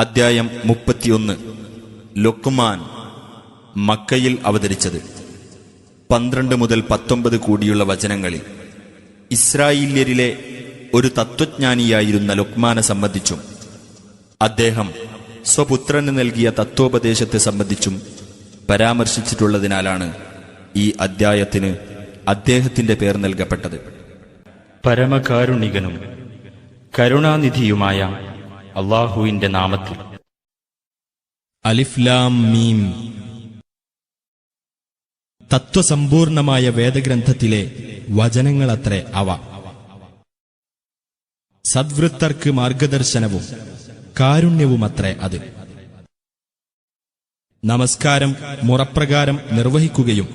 അദ്ധ്യായം മുപ്പത്തിയൊന്ന്. ലൊക്കുമാൻ മക്കയിൽ അവതരിച്ചത്. പന്ത്രണ്ട് മുതൽ പത്തൊമ്പത് കൂടിയുള്ള വചനങ്ങളിൽ ഇസ്രായേല്യരിലെ ഒരു തത്വജ്ഞാനിയായിരുന്ന ലൊക്മാനെ സംബന്ധിച്ചും അദ്ദേഹം സ്വപുത്രന് നൽകിയ തത്വോപദേശത്തെ സംബന്ധിച്ചും പരാമർശിച്ചിട്ടുള്ളതിനാലാണ് ഈ അദ്ധ്യായത്തിന് അദ്ദേഹത്തിന്റെ പേർ നൽകപ്പെട്ടത്. പരമകാരുണികനും കരുണാനിധിയുമായ അള്ളാഹുവിന്റെ നാമത്തിൽ. അലിഫ്ലാം മീം. തത്വസമ്പൂർണമായ വേദഗ്രന്ഥത്തിലെ വചനങ്ങളത്രേ അവ. സദ്വൃത്തർക്ക് മാർഗദർശനവും കാരുണ്യവുമത്രേ അത്. നമസ്കാരം മുറപ്രകാരം നിർവഹിക്കുകയും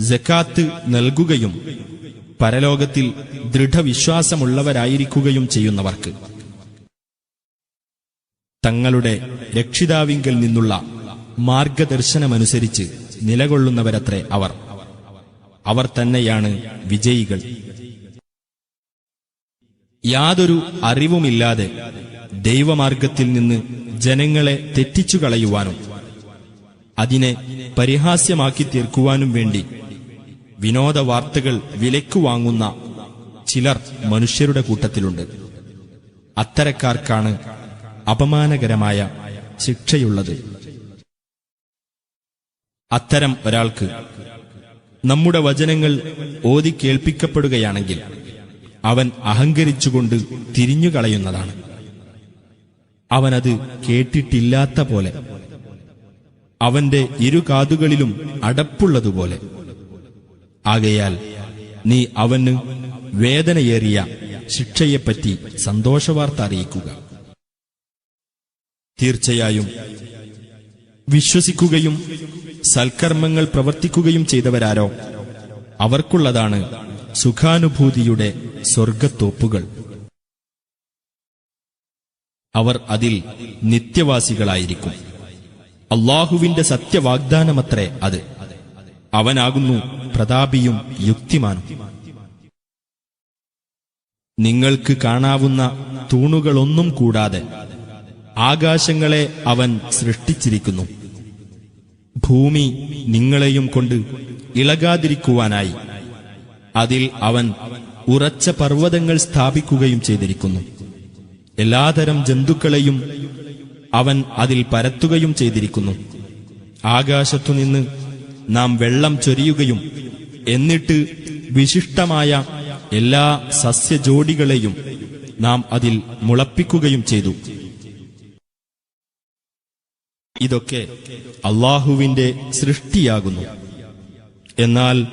ജക്കാത്ത് നൽകുകയും പരലോകത്തിൽ ദൃഢവിശ്വാസമുള്ളവരായിരിക്കുകയും ചെയ്യുന്നവർക്ക്. തങ്ങളുടെ രക്ഷിതാവിങ്കിൽ നിന്നുള്ള മാർഗദർശനമനുസരിച്ച് നിലകൊള്ളുന്നവരത്രേ അവർ. അവർ തന്നെയാണ് വിജയികൾ. യാതൊരു അറിവുമില്ലാതെ ദൈവമാർഗത്തിൽ നിന്ന് ജനങ്ങളെ തെറ്റിച്ചു കളയുവാനും അതിനെ പരിഹാസ്യമാക്കി തീർക്കുവാനും വേണ്ടി വിനോദ വാർത്തകൾ വിലക്കു വാങ്ങുന്ന ചിലർ മനുഷ്യരുടെ കൂട്ടത്തിലുണ്ട്. അത്തരക്കാർക്കാണ് അപമാനകരമായ ശിക്ഷയുള്ളത്. അത്തരം ഒരാൾക്ക് നമ്മുടെ വചനങ്ങൾ ഓതി കേൾപ്പിക്കപ്പെടുകയാണെങ്കിൽ അവൻ അഹങ്കരിച്ചുകൊണ്ട് തിരിഞ്ഞുകളയുന്നതാണ് അവനത് കേട്ടിട്ടില്ലാത്ത പോലെ അവന്റെ ഇരു കാതുകളിലും അടപ്പുള്ളതുപോലെ. ആകയാൽ നീ അവന് വേദനയേറിയ ശിക്ഷയെപ്പറ്റി സന്തോഷവാർത്ത അറിയിക്കുക. തീർച്ചയായും വിശ്വസിക്കുകയും സൽക്കർമ്മങ്ങൾ പ്രവർത്തിക്കുകയും ചെയ്തവരാരോ? അവർക്കുള്ളതാണ് സുഖാനുഭൂതിയുടെ സ്വർഗത്തോപ്പുകൾ അവർ അതിൽ നിത്യവാസികളായിരിക്കും. അള്ളാഹുവിന്റെ സത്യവാഗ്ദാനമത്രേ അത്. അവനാകുന്നു പ്രതാപിയും യുക്തിമാനും. നിങ്ങൾക്ക് കാണാവുന്ന തൂണുകളൊന്നും കൂടാതെ ആകാശങ്ങളെ അവൻ സൃഷ്ടിച്ചിരിക്കുന്നു. ഭൂമി നിങ്ങളെയും കൊണ്ട് ഇളകാതിരിക്കുവാനായി. അതിൽ അവൻ ഉറച്ച പർവതങ്ങൾ സ്ഥാപിക്കുകയും ചെയ്തിരിക്കുന്നു. എല്ലാതരം ജന്തുക്കളെയും അവൻ അതിൽ പരത്തുകയും ചെയ്തിരിക്കുന്നു. ആകാശത്തുനിന്ന് നാം വെള്ളം ചൊരിയുകയും എന്നിട്ട് വിശിഷ്ടമായ എല്ലാ സസ്യജോടികളെയും നാം അതിൽ മുളപ്പിക്കുകയും ചെയ്തു. ഇതൊക്കെ അള്ളാഹുവിന്റെ സൃഷ്ടിയാകുന്നു. എന്നാൽ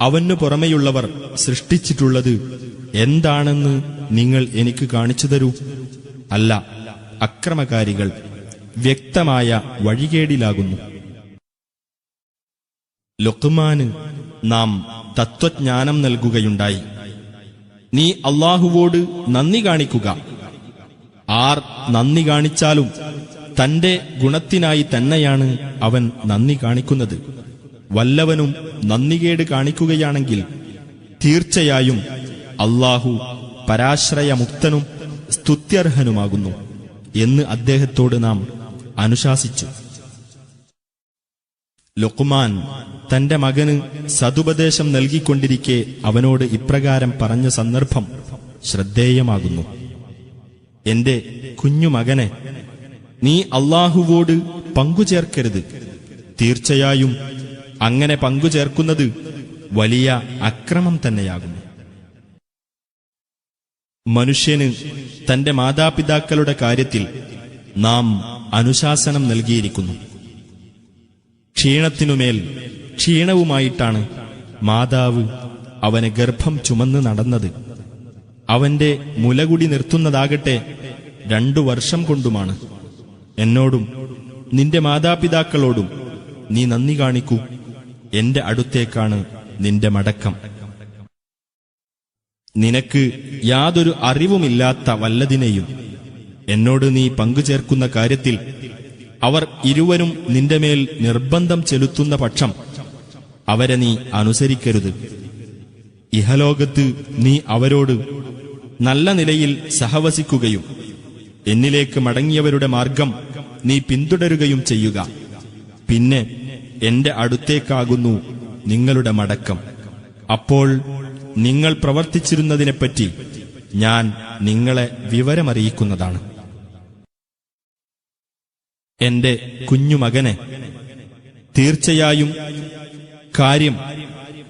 അവനു പുറമെയുള്ളവർ സൃഷ്ടിച്ചിട്ടുള്ളത് എന്താണെന്ന് നിങ്ങൾ എനിക്ക് കാണിച്ചു തരൂ. അല്ല അക്രമകാരികൾ വ്യക്തമായ വഴികേടിലാകുന്നു. ലൊക്കുമാന് നാം തത്വജ്ഞാനം നൽകുകയുണ്ടായി. നീ അള്ളാഹുവോട് നന്ദി കാണിക്കുക. ആർ നന്ദി കാണിച്ചാലും തന്റെ ഗുണത്തിനായി തന്നെയാണ് അവൻ നന്ദി കാണിക്കുന്നത്. വല്ലവനും നന്ദികേട് കാണിക്കുകയാണെങ്കിൽ തീർച്ചയായും അള്ളാഹു പരാശ്രയമുക്തനും സ്തുത്യർഹനുമാകുന്നു എന്ന് അദ്ദേഹത്തോട് നാം അനുശാസിച്ചു. ലൊക്കുമാൻ തന്റെ മകന് സതുപദേശം നൽകിക്കൊണ്ടിരിക്കെ അവനോട് ഇപ്രകാരം പറഞ്ഞ സന്ദർഭം ശ്രദ്ധേയമാകുന്നു. എന്റെ കുഞ്ഞുമകനെ നീ അള്ളാഹുവോട് പങ്കുചേർക്കരുത് തീർച്ചയായും അങ്ങനെ പങ്കുചേർക്കുന്നത് വലിയ അക്രമം തന്നെയാകുന്നു. മനുഷ്യന് തന്റെ മാതാപിതാക്കളുടെ കാര്യത്തിൽ നാം അനുശാസനം നൽകിയിരിക്കുന്നു. ക്ഷീണത്തിനുമേൽ ക്ഷീണവുമായിട്ടാണ് മാതാവ് അവനെ ഗർഭം ചുമന്ന് നടന്നത്. അവന്റെ മുലകുടി നിർത്തുന്നതാകട്ടെ രണ്ടു വർഷം കൊണ്ടുമാണ്. എന്നോടും നിന്റെ മാതാപിതാക്കളോടും നീ നന്ദി കാണിക്കൂ. എന്റെ അടുത്തേക്കാണ് നിന്റെ മടക്കം. നിനക്ക് യാതൊരു അറിവുമില്ലാത്ത വല്ലതിനെയും എന്നോട് നീ പങ്കുചേർക്കുന്ന കാര്യത്തിൽ അവർ ഇരുവരും നിന്റെ മേൽ നിർബന്ധം ചെലുത്തുന്ന പക്ഷം അവരെ നീ അനുസരിക്കരുത്. ഇഹലോകത്ത് നീ അവരോട് നല്ല നിലയിൽ സഹവസിക്കുകയും എന്നിലേക്ക് മടങ്ങിയവരുടെ മാർഗം നീ പിന്തുടരുകയും ചെയ്യുക. പിന്നെ എന്റെ അടുത്തേക്കാകുന്നു നിങ്ങളുടെ മടക്കം. അപ്പോൾ നിങ്ങൾ പ്രവർത്തിച്ചിരുന്നതിനെപ്പറ്റി ഞാൻ നിങ്ങളെ വിവരമറിയിക്കുന്നതാണ്. എന്റെ കുഞ്ഞുമകനെ തീർച്ചയായും കാര്യം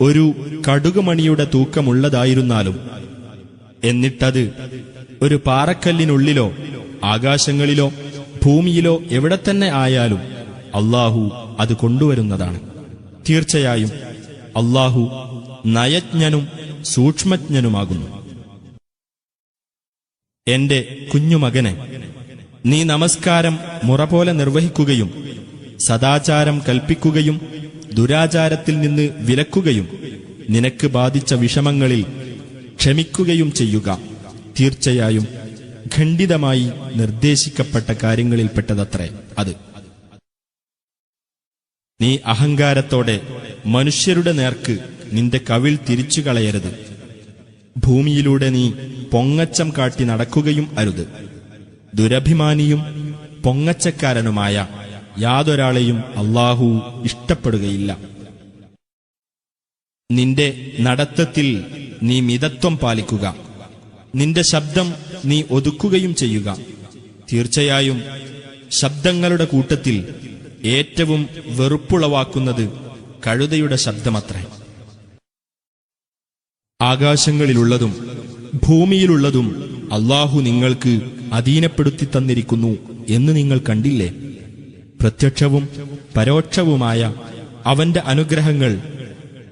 ഒരു കടുകുമണിയുടെ തൂക്കമുള്ളതായിരുന്നാലും എന്നിട്ടത് ഒരു പാറക്കല്ലിനുള്ളിലോ ആകാശങ്ങളിലോ ഭൂമിയിലോ എവിടെ തന്നെ ആയാലും അള്ളാഹു അത് കൊണ്ടുവരുന്നതാണ്. തീർച്ചയായും അള്ളാഹു നയജ്ഞനും സൂക്ഷ്മജ്ഞനുമാകുന്നു. എന്റെ കുഞ്ഞുമകനെ നീ നമസ്കാരം മുറ പോലെ നിർവഹിക്കുകയും സദാചാരം കൽപ്പിക്കുകയും ദുരാചാരത്തിൽ നിന്ന് വിലക്കുകയും നിനക്ക് ബാധിച്ച വിഷമങ്ങളിൽ ക്ഷമിക്കുകയും ചെയ്യുക. തീർച്ചയായും ഖണ്ഡിതമായി നിർദ്ദേശിക്കപ്പെട്ട കാര്യങ്ങളിൽപ്പെട്ടതത്രേ അത്. നീ അഹങ്കാരത്തോടെ മനുഷ്യരുടെ നേർക്ക് നിന്റെ കവിൽ തിരിച്ചു കളയരുത്. ഭൂമിയിലൂടെ നീ പൊങ്ങച്ചം കാട്ടി നടക്കുകയും അരുത്. ദുരഭിമാനിയും പൊങ്ങച്ചക്കാരനുമായ യാതൊരാളെയും അള്ളാഹു ഇഷ്ടപ്പെടുകയില്ല. നിന്റെ നടത്തത്തിൽ നീ മിതത്വം പാലിക്കുക. നിന്റെ ശബ്ദം നീ ഒതുക്കുകയും ചെയ്യുക. തീർച്ചയായും ശബ്ദങ്ങളുടെ കൂട്ടത്തിൽ ഏറ്റവും വെറുപ്പുളവാക്കുന്നത് കഴുതയുടെ ശബ്ദമത്രേ. ആകാശങ്ങളിലുള്ളതും ഭൂമിയിലുള്ളതും അള്ളാഹു നിങ്ങൾക്ക് അധീനപ്പെടുത്തി തന്നിരിക്കുന്നു എന്ന് നിങ്ങൾ കണ്ടില്ലേ? പ്രത്യക്ഷവും പരോക്ഷവുമായ അവന്റെ അനുഗ്രഹങ്ങൾ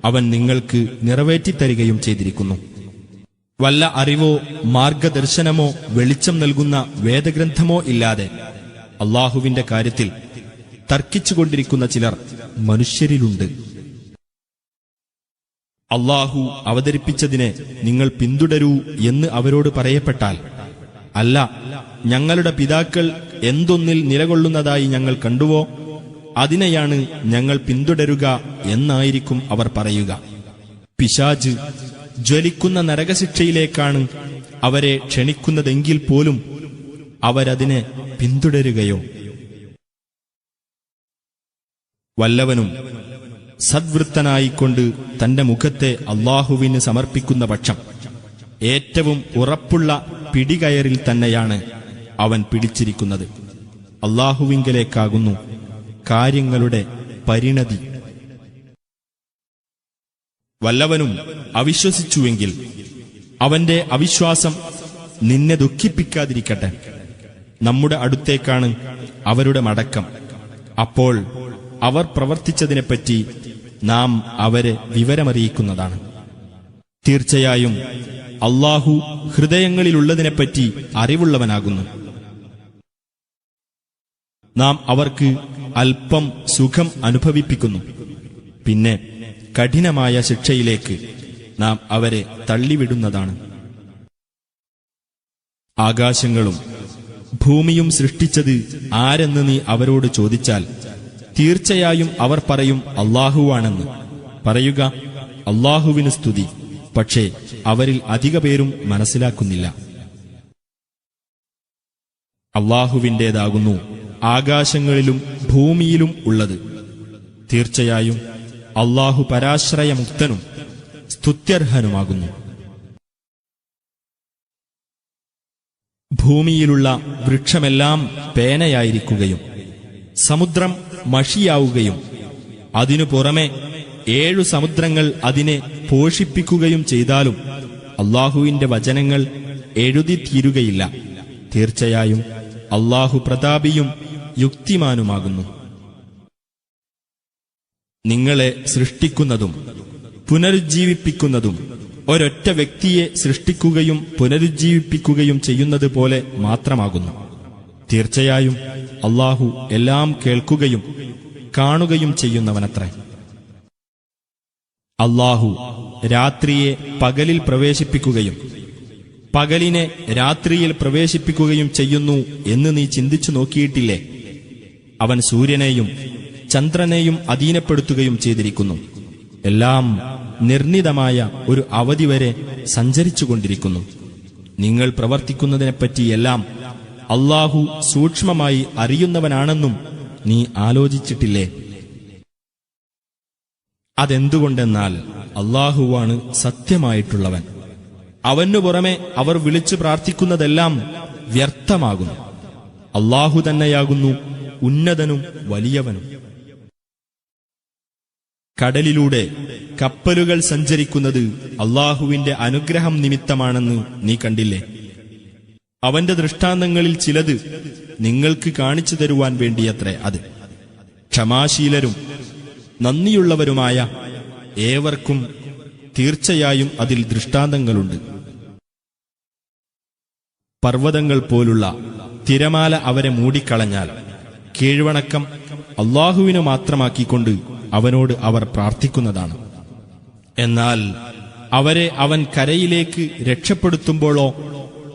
അവൻ നിങ്ങൾക്ക് നിറവേറ്റിത്തരികയും ചെയ്തിരിക്കുന്നു. വല്ല അറിവോ മാർഗദർശനമോ വെളിച്ചം നൽകുന്ന വേദഗ്രന്ഥമോ ഇല്ലാതെ അള്ളാഹുവിന്റെ കാര്യത്തിൽ തർക്കിച്ചുകൊണ്ടിരിക്കുന്ന ചിലർ മനുഷ്യരിലുണ്ട്. അള്ളാഹു അവതരിപ്പിച്ചതിനെ നിങ്ങൾ പിന്തുടരൂ എന്ന് അവരോട് പറയപ്പെട്ടാൽ അല്ല ഞങ്ങളുടെ പിതാക്കൾ എന്തൊന്നിൽ നിലകൊള്ളുന്നതായി ഞങ്ങൾ കണ്ടുവോ അതിനെയാണ് ഞങ്ങൾ പിന്തുടരുക എന്നായിരിക്കും അവർ പറയുക. പിശാജ് ജ്വലിക്കുന്ന നരകശിക്ഷയിലേക്കാണ് അവരെ ക്ഷണിക്കുന്നതെങ്കിൽ പോലും അവരതിനെ പിന്തുടരുകയോ. വല്ലവനും സദ്വൃത്തനായിക്കൊണ്ട് തന്റെ മുഖത്തെ അള്ളാഹുവിന് സമർപ്പിക്കുന്ന പക്ഷം ഏറ്റവും ഉറപ്പുള്ള പിടികയറിൽ തന്നെയാണ് അവൻ പിടിച്ചിരിക്കുന്നത്. അള്ളാഹുവിങ്കലേക്കാകുന്നു കാര്യങ്ങളുടെ പരിണതി. വല്ലവനും അവിശ്വസിച്ചുവെങ്കിൽ അവന്റെ അവിശ്വാസം നിന്നെ ദുഃഖിപ്പിക്കാതിരിക്കട്ടെ. നമ്മുടെ അടുത്തേക്കാണ് അവരുടെ മടക്കം. അപ്പോൾ അവർ പ്രവർത്തിച്ചതിനെപ്പറ്റി നാം അവരെ വിവരമറിയിക്കുന്നതാണ്. തീർച്ചയായും അള്ളാഹു ഹൃദയങ്ങളിലുള്ളതിനെപ്പറ്റി അറിവുള്ളവനാകുന്നു. നാം അവർക്ക് അല്പം സുഖം അനുഭവിപ്പിക്കുന്നു. പിന്നെ കഠിനമായ ശിക്ഷയിലേക്ക് നാം അവരെ തള്ളിവിടുന്നതാണ്. ആകാശങ്ങളും ഭൂമിയും സൃഷ്ടിച്ചത് ആരെന്ന് നീ അവരോട് ചോദിച്ചാൽ തീർച്ചയായും അവർ പറയും അള്ളാഹുവാണെന്ന്. പറയുക അള്ളാഹുവിന് സ്തുതി പക്ഷേ അവരിൽ അധിക പേരും മനസ്സിലാക്കുന്നില്ല. അള്ളാഹുവിന്റേതാകുന്നു ആകാശങ്ങളിലും ഭൂമിയിലും ഉള്ളത്. തീർച്ചയായും അള്ളാഹു പരാശ്രയമുക്തനും സ്തുത്യർഹനുമാകുന്നു. ഭൂമിയിലുള്ള വൃക്ഷമെല്ലാം പേനയായിരിക്കുകയും സമുദ്രം മഷിയാവുകയും അതിനു പുറമെ ഏഴു സമുദ്രങ്ങൾ അതിനെ പോഷിപ്പിക്കുകയും ചെയ്താലും അള്ളാഹുവിന്റെ വചനങ്ങൾ എഴുതി തീരുകയില്ല തീർച്ചയായും അള്ളാഹു പ്രതാപിയും യുക്തിമാനുമാകുന്നു. നിങ്ങളെ സൃഷ്ടിക്കുന്നതും പുനരുജ്ജീവിപ്പിക്കുന്നതും ഒരൊറ്റ വ്യക്തിയെ സൃഷ്ടിക്കുകയും പുനരുജ്ജീവിപ്പിക്കുകയും ചെയ്യുന്നത് പോലെ മാത്രമാകുന്നു. തീർച്ചയായും അള്ളാഹു എല്ലാം കേൾക്കുകയും കാണുകയും ചെയ്യുന്നവനത്രേ. അല്ലാഹു രാത്രിയെ പകലിൽ പ്രവേശിപ്പിക്കുകയും പകലിനെ രാത്രിയിൽ പ്രവേശിപ്പിക്കുകയും ചെയ്യുന്നു എന്ന് നീ ചിന്തിച്ചു നോക്കിയിട്ടില്ലേ? അവൻ സൂര്യനെയും ചന്ദ്രനെയും അധീനപ്പെടുത്തുകയും ചെയ്തിരിക്കുന്നു. എല്ലാം നിർണിതമായ ഒരു അവധി വരെ സഞ്ചരിച്ചുകൊണ്ടിരിക്കുന്നു. നിങ്ങൾ പ്രവർത്തിക്കുന്നതിനെപ്പറ്റിയെല്ലാം അള്ളാഹു സൂക്ഷ്മമായി അറിയുന്നവനാണെന്നും നീ ആലോചിച്ചിട്ടില്ലേ? അതെന്തുകൊണ്ടെന്നാൽ അള്ളാഹുവാണ് സത്യമായിട്ടുള്ളവൻ. അവനു പുറമെ അവർ വിളിച്ചു പ്രാർത്ഥിക്കുന്നതെല്ലാം വ്യർത്ഥമാകുന്നു. അള്ളാഹു തന്നെയാകുന്നു ഉന്നതനും വലിയവനും. കടലിലൂടെ കപ്പലുകൾ സഞ്ചരിക്കുന്നത് അള്ളാഹുവിന്റെ അനുഗ്രഹം നിമിത്തമാണെന്ന് നീ കണ്ടില്ലേ? അവന്റെ ദൃഷ്ടാന്തങ്ങളിൽ ചിലത് നിങ്ങൾക്ക് കാണിച്ചു തരുവാൻ വേണ്ടിയത്രേ അത്. ക്ഷമാശീലരും നന്ദിയുള്ളവരുമായ ഏവർക്കും തീർച്ചയായും അതിൽ ദൃഷ്ടാന്തങ്ങളുണ്ട്. പർവതങ്ങൾ പോലുള്ള തിരമാല അവരെ മൂടിക്കളഞ്ഞാൽ കീഴ്വണക്കം അള്ളാഹുവിനു മാത്രമാക്കിക്കൊണ്ട് അവനോട് അവർ പ്രാർത്ഥിക്കുന്നതാണ്. എന്നാൽ അവരെ അവൻ കരയിലേക്ക് രക്ഷപ്പെടുത്തുമ്പോഴോ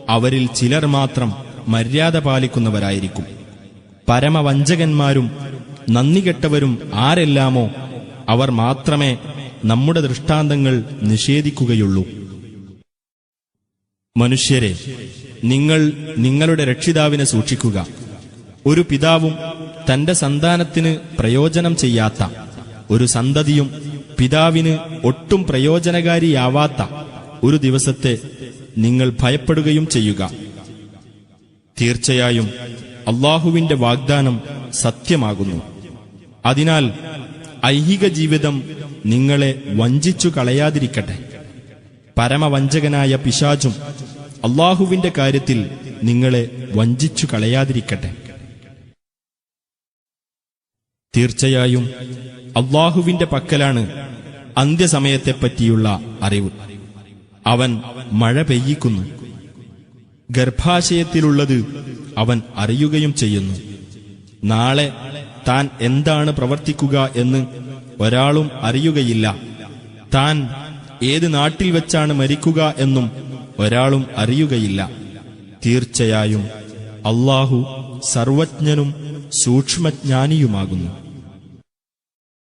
അവരിൽ ചിലർ മാത്രം മര്യാദ പാലിക്കുന്നവരായിരിക്കും. പരമവഞ്ചകന്മാരും നന്ദികെട്ടവരും ആരെല്ലാമോ അവർ മാത്രമേ നമ്മുടെ ദൃഷ്ടാന്തങ്ങൾ നിഷേധിക്കുകയുള്ളൂ. മനുഷ്യരെ നിങ്ങൾ നിങ്ങളുടെ രക്ഷിതാവിനെ സൂക്ഷിക്കുക. ഒരു പിതാവും തന്റെ സന്താനത്തിന് പ്രയോജനം ചെയ്യാത്ത ഒരു സന്തതിയും പിതാവിന് ഒട്ടും പ്രയോജനകാരിയാവാത്ത ഒരു ദിവസത്തെ നിങ്ങൾ ഭയപ്പെടുകയും ചെയ്യുക. തീർച്ചയായും അള്ളാഹുവിന്റെ വാഗ്ദാനം സത്യമാകുന്നു. അതിനാൽ ഐഹിക ജീവിതം നിങ്ങളെ വഞ്ചിച്ചു കളയാതിരിക്കട്ടെ. പരമവഞ്ചകനായ പിശാചും അള്ളാഹുവിന്റെ കാര്യത്തിൽ നിങ്ങളെ വഞ്ചിച്ചു കളയാതിരിക്കട്ടെ. തീർച്ചയായും അള്ളാഹുവിന്റെ പക്കലാണ് അന്ത്യസമയത്തെപ്പറ്റിയുള്ള അറിവ്. അവൻ മഴ പെയ്യിക്കുന്നു. ഗർഭാശയത്തിലുള്ളത് അവൻ അറിയുകയും ചെയ്യുന്നു. നാളെ താൻ എന്താണ് പ്രവർത്തിക്കുക എന്ന് ഒരാളും അറിയുകയില്ല. താൻ ഏത് നാട്ടിൽ വെച്ചാണ് മരിക്കുക എന്നും ഒരാളും അറിയുകയില്ല. തീർച്ചയായും അള്ളാഹു സർവജ്ഞനും സൂക്ഷ്മജ്ഞാനിയുമാകുന്നു.